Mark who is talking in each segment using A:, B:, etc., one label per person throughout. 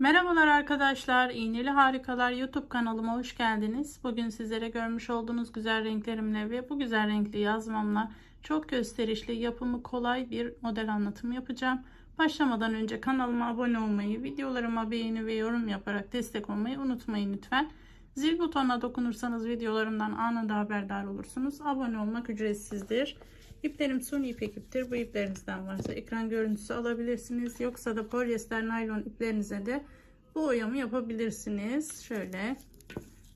A: Merhabalar arkadaşlar, İğneli Harikalar YouTube kanalıma hoş geldiniz. Bugün sizlere görmüş olduğunuz güzel renklerimle ve bu güzel renkli yazmamla çok gösterişli, yapımı kolay bir model anlatımı yapacağım. Başlamadan önce kanalıma abone olmayı, videolarıma beğeni ve yorum yaparak destek olmayı unutmayın lütfen. Zil butonuna dokunursanız videolarımdan anında haberdar olursunuz. Abone olmak ücretsizdir. İplerim suni ipek iptir. Bu iplerinizden varsa ekran görüntüsü alabilirsiniz. Yoksa da polyester naylon iplerinize de bu oyamı yapabilirsiniz. Şöyle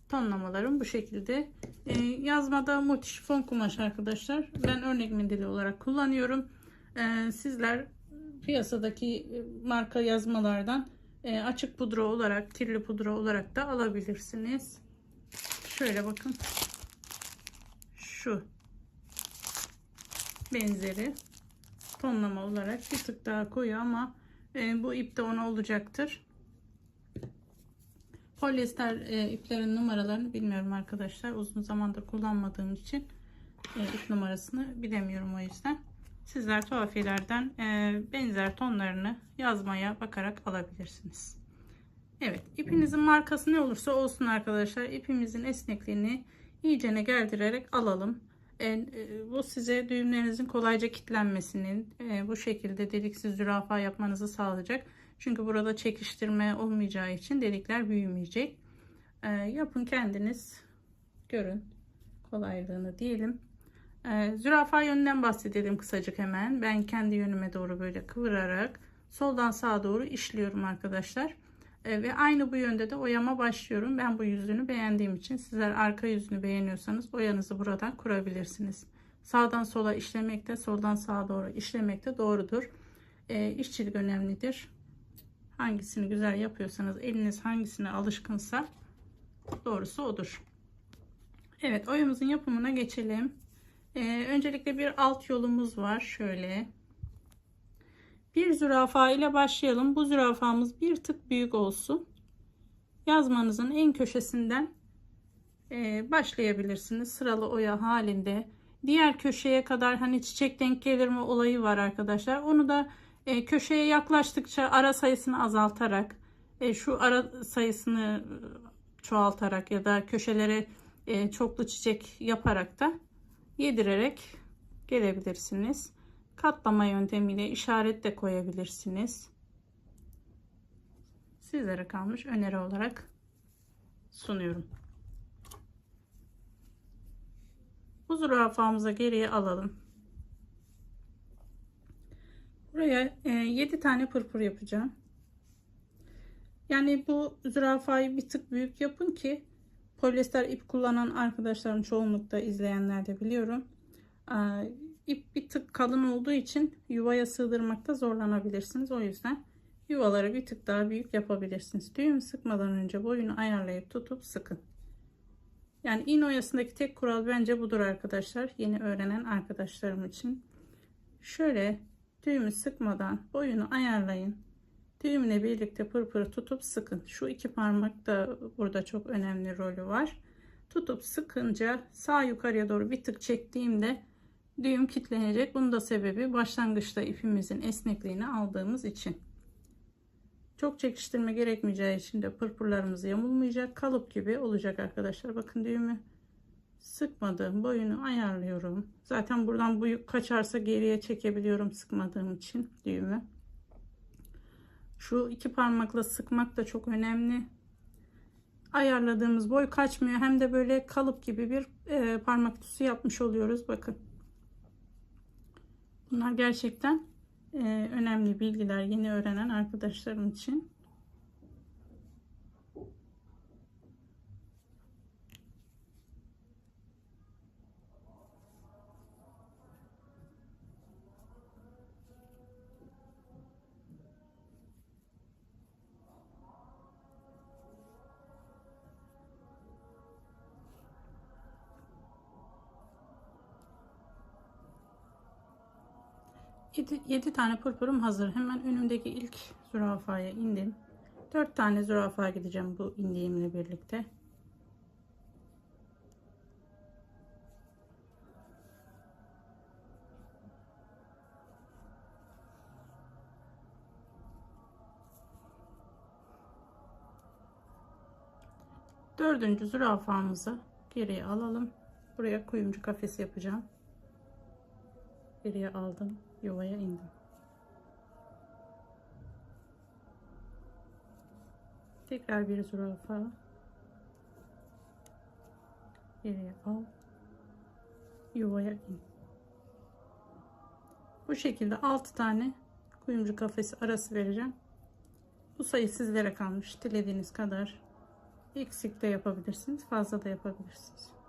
A: tonlamalarım bu şekilde. Ee, yazmada multi şifon kumaş arkadaşlar. Ben örnek mendili olarak kullanıyorum. Ee, sizler piyasadaki marka yazmalardan e, açık pudra olarak, tirli pudra olarak da alabilirsiniz. Şöyle bakın. Şu benzeri tonlama olarak bir tık daha koyu ama e, bu ip de ona olacaktır. Polyester e, iplerin numaralarını bilmiyorum arkadaşlar. Uzun zamandır kullanmadığım için e, ip numarasını bilemiyorum o yüzden. Sizler tuhafiyelerden e, benzer tonlarını yazmaya bakarak alabilirsiniz. Evet ipinizin markası ne olursa olsun arkadaşlar. ipimizin esnekliğini iyicene geldirerek alalım. E, bu size düğümlerinizin kolayca kilitlenmesinin e, bu şekilde deliksiz zürafa yapmanızı sağlayacak. Çünkü burada çekiştirme olmayacağı için delikler büyümeyecek. E, yapın kendiniz görün kolaylığını diyelim. Zürafa yönünden bahsedelim kısacık hemen. Ben kendi yönüme doğru böyle kıvırarak soldan sağa doğru işliyorum arkadaşlar. Ve aynı bu yönde de oyama başlıyorum. Ben bu yüzünü beğendiğim için sizler arka yüzünü beğeniyorsanız oyanızı buradan kurabilirsiniz. Sağdan sola işlemekte, soldan sağa doğru işlemekte doğrudur. E, işçilik önemlidir. Hangisini güzel yapıyorsanız, eliniz hangisine alışkınsa doğrusu odur. Evet, oyamızın yapımına geçelim. E, öncelikle bir alt yolumuz var. Şöyle bir zürafa ile başlayalım. Bu zürafamız bir tık büyük olsun. Yazmanızın en köşesinden e, başlayabilirsiniz. Sıralı oya halinde. Diğer köşeye kadar hani çiçek denk gelir mi olayı var arkadaşlar. Onu da e, köşeye yaklaştıkça ara sayısını azaltarak e, şu ara sayısını çoğaltarak ya da köşelere çoklu çiçek yaparak da yedirerek gelebilirsiniz katlama yöntemiyle işaret de koyabilirsiniz. Sizlere kalmış öneri olarak sunuyorum. Bu zürafamıza geriye alalım. Buraya 7 e, tane pırpır yapacağım. Yani bu zürafayı bir tık büyük yapın ki polyester ip kullanan arkadaşlarım çoğunlukta izleyenler de biliyorum ip bir tık kalın olduğu için yuvaya sığdırmakta zorlanabilirsiniz. O yüzden yuvaları bir tık daha büyük yapabilirsiniz. Düğüm sıkmadan önce boyunu ayarlayıp tutup sıkın. Yani iğne oyasındaki tek kural bence budur arkadaşlar. Yeni öğrenen arkadaşlarım için. Şöyle düğümü sıkmadan boyunu ayarlayın. Düğümle birlikte pırpır tutup sıkın. Şu iki parmak da burada çok önemli rolü var. Tutup sıkınca sağ yukarıya doğru bir tık çektiğimde düğüm kilitlenecek. Bunun da sebebi başlangıçta ipimizin esnekliğini aldığımız için. Çok çekiştirme gerekmeyeceği için de pırpırlarımız yamulmayacak. Kalıp gibi olacak arkadaşlar. Bakın düğümü sıkmadığım boyunu ayarlıyorum. Zaten buradan bu kaçarsa geriye çekebiliyorum sıkmadığım için düğümü. Şu iki parmakla sıkmak da çok önemli. Ayarladığımız boy kaçmıyor. Hem de böyle kalıp gibi bir e, parmak tusu yapmış oluyoruz. Bakın. Bunlar gerçekten önemli bilgiler yeni öğrenen arkadaşlarım için. 7, 7 tane pırpırım hazır. Hemen önümdeki ilk zürafaya indim. 4 tane zürafa gideceğim bu indiğimle birlikte. Dördüncü zürafamızı geriye alalım. Buraya kuyumcu kafesi yapacağım. Geriye aldım. Yuvaya indim. Tekrar bir zürafa. Geriye al. Yuvaya in. Bu şekilde 6 tane kuyumcu kafesi arası vereceğim. Bu sayı sizlere kalmış. Dilediğiniz kadar eksik de yapabilirsiniz. Fazla da yapabilirsiniz.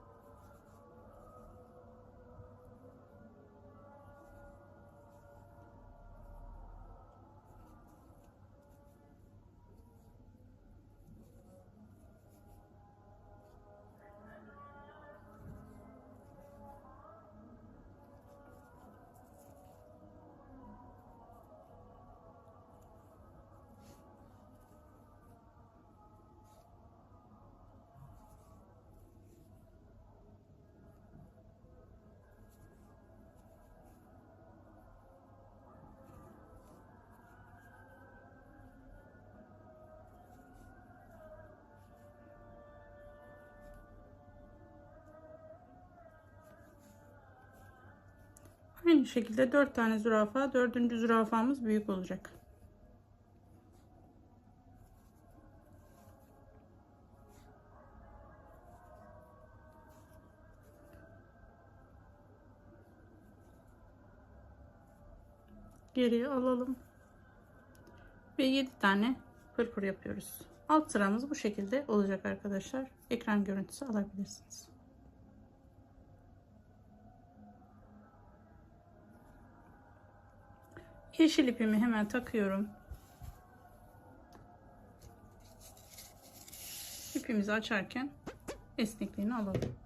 A: Aynı şekilde 4 tane zürafa, dördüncü zürafamız büyük olacak. Geriye alalım. Ve 7 tane pırpır yapıyoruz. Alt sıramız bu şekilde olacak arkadaşlar. Ekran görüntüsü alabilirsiniz. Yeşil ipimi hemen takıyorum. İpimizi açarken esnekliğini alalım.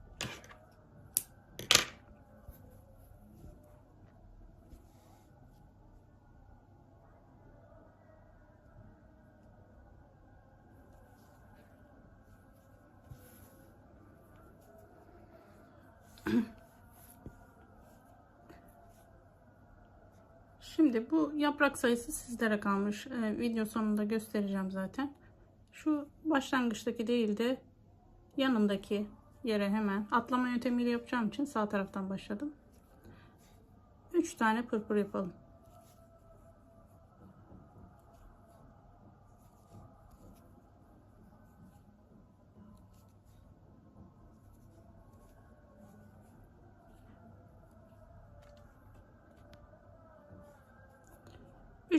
A: Şimdi bu yaprak sayısı sizlere kalmış. Ee, video sonunda göstereceğim zaten. Şu başlangıçtaki değil de yanındaki yere hemen atlama yöntemiyle yapacağım için sağ taraftan başladım. 3 tane pırpır yapalım.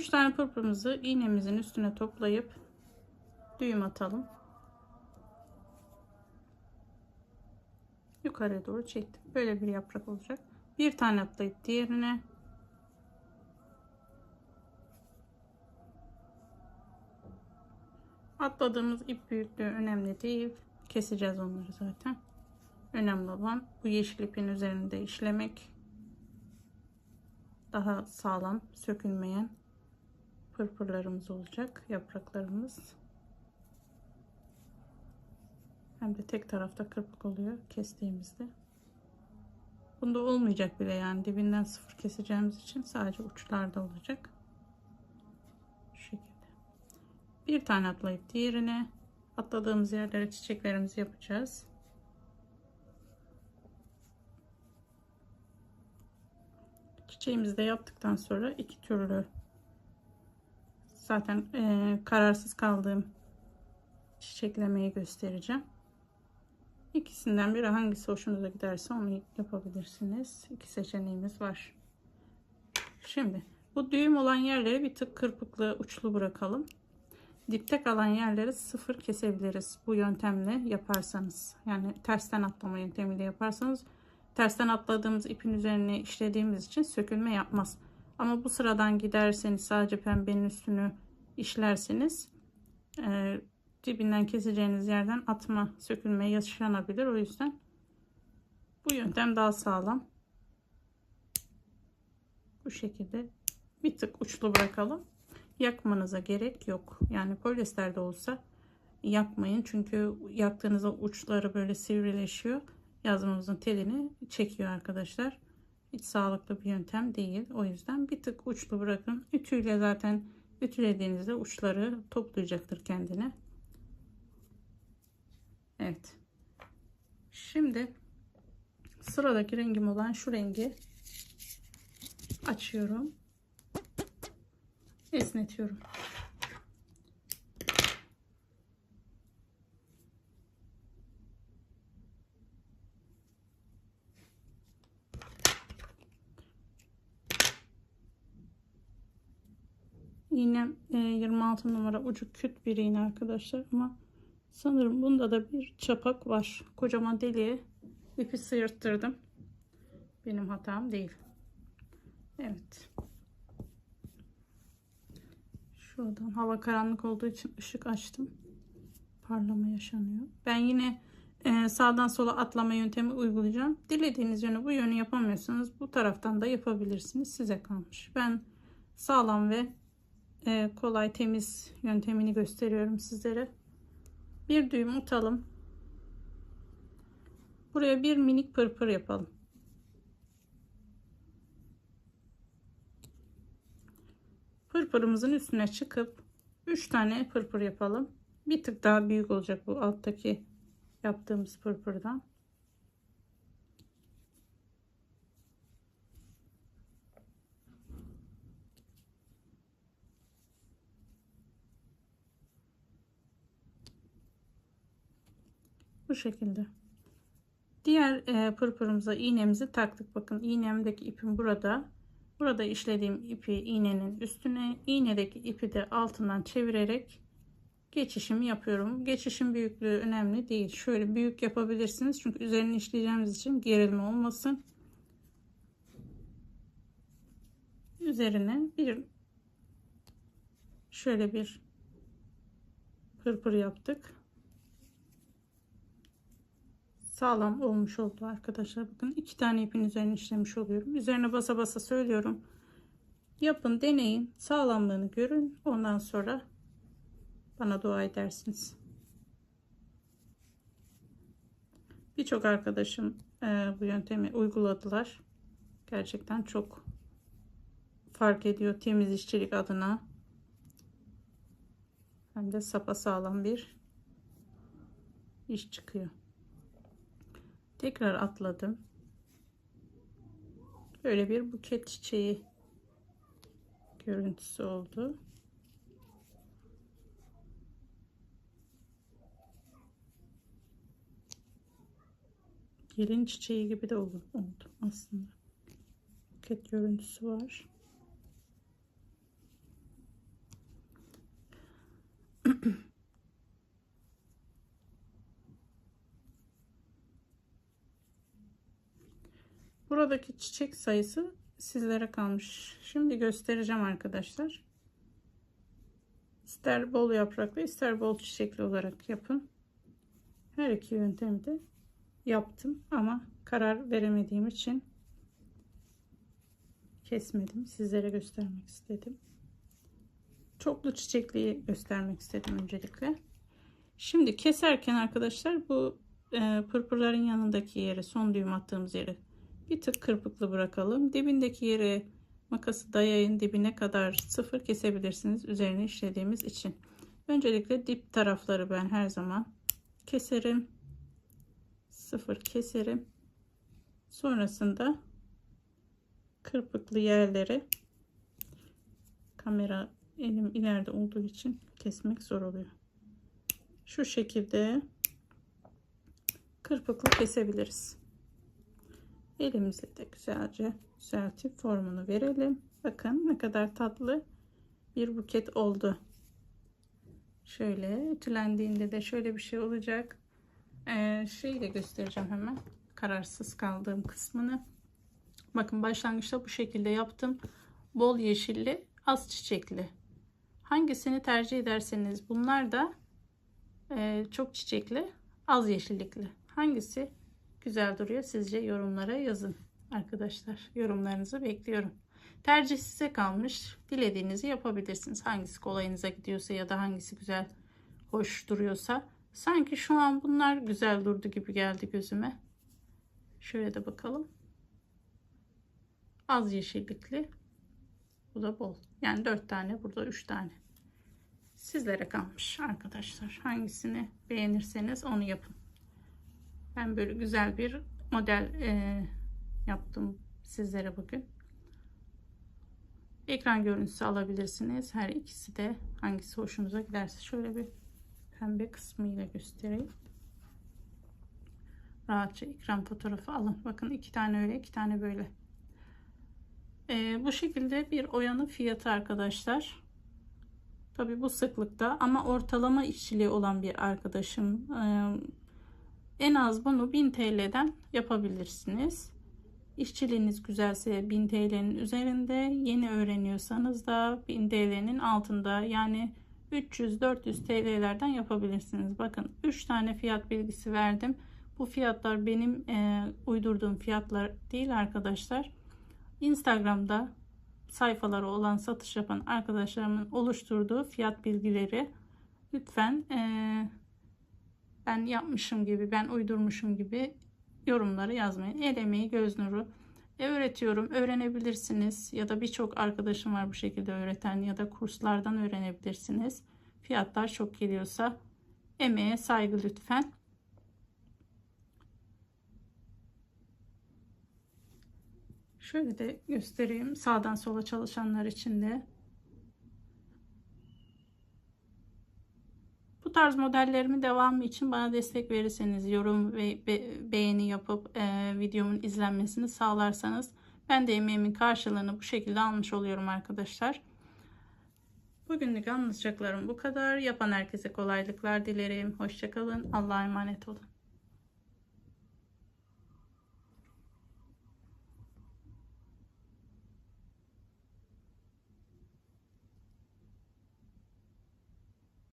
A: Üç tane pırpırımızı iğnemizin üstüne toplayıp düğüm atalım. Yukarıya doğru çektim. Böyle bir yaprak olacak. Bir tane atlayıp diğerine atladığımız ip büyüklüğü önemli değil. Keseceğiz onları zaten. Önemli olan bu yeşil ipin üzerinde işlemek. Daha sağlam, sökülmeyen pırpırlarımız olacak. Yapraklarımız. Hem de tek tarafta kırpık oluyor kestiğimizde. Bunda olmayacak bile yani dibinden sıfır keseceğimiz için sadece uçlarda olacak. Şu şekilde. Bir tane atlayıp diğerine atladığımız yerlere çiçeklerimizi yapacağız. Çiçeğimizi de yaptıktan sonra iki türlü zaten e, kararsız kaldığım çiçeklemeyi göstereceğim. İkisinden biri hangisi hoşunuza giderse onu yapabilirsiniz. İki seçeneğimiz var. Şimdi bu düğüm olan yerleri bir tık kırpıklı uçlu bırakalım. Dipte kalan yerleri sıfır kesebiliriz bu yöntemle yaparsanız. Yani tersten atlama yöntemiyle yaparsanız tersten atladığımız ipin üzerine işlediğimiz için sökülme yapmaz. Ama bu sıradan giderseniz sadece pembenin üstünü işlerseniz e, dibinden keseceğiniz yerden atma, sökülme yaşanabilir. O yüzden bu yöntem daha sağlam. Bu şekilde bir tık uçlu bırakalım. Yakmanıza gerek yok. Yani polyester de olsa yakmayın. Çünkü yaktığınızda uçları böyle sivrileşiyor. Yazmamızın telini çekiyor arkadaşlar. Hiç sağlıklı bir yöntem değil. O yüzden bir tık uçlu bırakın. Ütüyle zaten ütülediğinizde uçları toplayacaktır kendine. Evet. Şimdi sıradaki rengim olan şu rengi açıyorum. Esnetiyorum. İğnem e, 26 numara ucu küt bir iğne arkadaşlar ama sanırım bunda da bir çapak var. Kocaman deliğe ipi sıyırttırdım. Benim hatam değil. Evet. Şuradan hava karanlık olduğu için ışık açtım. Parlama yaşanıyor. Ben yine e, sağdan sola atlama yöntemi uygulayacağım. Dilediğiniz yönü bu yönü yapamıyorsanız bu taraftan da yapabilirsiniz. Size kalmış. Ben sağlam ve kolay temiz yöntemini gösteriyorum sizlere. Bir düğüm atalım. Buraya bir minik pırpır yapalım. Pırpırımızın üstüne çıkıp 3 tane pırpır yapalım. Bir tık daha büyük olacak bu alttaki yaptığımız pırpırdan. Şekilde. Diğer e, pırpırımıza iğnemizi taktık. Bakın iğnemdeki ipim burada. Burada işlediğim ipi iğnenin üstüne, iğnedeki ipi de altından çevirerek geçişimi yapıyorum. Geçişin büyüklüğü önemli değil. Şöyle büyük yapabilirsiniz. Çünkü üzerine işleyeceğimiz için gerilme olmasın. Üzerine bir şöyle bir pırpır yaptık. Sağlam olmuş oldu arkadaşlar. Bakın iki tane ipin üzerine işlemiş oluyorum. Üzerine basa basa söylüyorum. Yapın, deneyin. Sağlamlığını görün. Ondan sonra bana dua edersiniz. Birçok arkadaşım e, bu yöntemi uyguladılar. Gerçekten çok fark ediyor temiz işçilik adına. Hem de sapa sağlam bir iş çıkıyor. Tekrar atladım. Böyle bir buket çiçeği görüntüsü oldu. Gelin çiçeği gibi de oldu aslında. Buket görüntüsü var. Buradaki çiçek sayısı sizlere kalmış. Şimdi göstereceğim arkadaşlar. İster bol yapraklı ister bol çiçekli olarak yapın. Her iki yöntemi de yaptım ama karar veremediğim için kesmedim. Sizlere göstermek istedim. Çoklu çiçekliği göstermek istedim öncelikle. Şimdi keserken arkadaşlar bu e, pırpırların yanındaki yeri son düğüm attığımız yeri bir tık kırpıklı bırakalım. Dibindeki yere makası dayayın dibine kadar sıfır kesebilirsiniz üzerine işlediğimiz için. Öncelikle dip tarafları ben her zaman keserim. Sıfır keserim. Sonrasında kırpıklı yerleri kamera elim ileride olduğu için kesmek zor oluyor. Şu şekilde kırpıklı kesebiliriz. Elimizi de güzelce düzeltip formunu verelim. Bakın ne kadar tatlı bir buket oldu. Şöyle ütülendiğinde de şöyle bir şey olacak. Ee, şeyi de göstereceğim hemen. Kararsız kaldığım kısmını. Bakın başlangıçta bu şekilde yaptım. Bol yeşilli, az çiçekli. Hangisini tercih ederseniz bunlar da e, çok çiçekli, az yeşillikli. Hangisi güzel duruyor sizce yorumlara yazın arkadaşlar. Yorumlarınızı bekliyorum. Tercih size kalmış. Dilediğinizi yapabilirsiniz. Hangisi kolayınıza gidiyorsa ya da hangisi güzel, hoş duruyorsa. Sanki şu an bunlar güzel durdu gibi geldi gözüme. Şöyle de bakalım. Az yeşillikli. Bu da bol. Yani 4 tane, burada 3 tane. Sizlere kalmış arkadaşlar. Hangisini beğenirseniz onu yapın. Ben böyle güzel bir model e, yaptım sizlere bugün. Ekran görüntüsü alabilirsiniz. Her ikisi de hangisi hoşunuza giderse şöyle bir pembe kısmıyla göstereyim. Rahatça ekran fotoğrafı alın. Bakın iki tane öyle iki tane böyle. Ee, bu şekilde bir oyanın fiyatı arkadaşlar. Tabi bu sıklıkta ama ortalama işçiliği olan bir arkadaşım e, en az bunu 1000 TL'den yapabilirsiniz. İşçiliğiniz güzelse 1000 TL'nin üzerinde yeni öğreniyorsanız da 1000 TL'nin altında yani 300-400 TL'lerden yapabilirsiniz. Bakın 3 tane fiyat bilgisi verdim. Bu fiyatlar benim e, uydurduğum fiyatlar değil arkadaşlar. Instagram'da sayfaları olan satış yapan arkadaşlarımın oluşturduğu fiyat bilgileri lütfen e, ben yapmışım gibi ben uydurmuşum gibi yorumları yazmayın. El emeği göz nuru. E, öğretiyorum öğrenebilirsiniz ya da birçok arkadaşım var bu şekilde öğreten ya da kurslardan öğrenebilirsiniz. Fiyatlar çok geliyorsa emeğe saygı lütfen. Şöyle de göstereyim sağdan sola çalışanlar için de. Bu tarz modellerimin devamı için bana destek verirseniz yorum ve beğeni yapıp e, videomun izlenmesini sağlarsanız ben de emeğimin karşılığını bu şekilde almış oluyorum arkadaşlar. Bugünlük anlatacaklarım bu kadar. Yapan herkese kolaylıklar dilerim. Hoşçakalın. Allah'a emanet olun.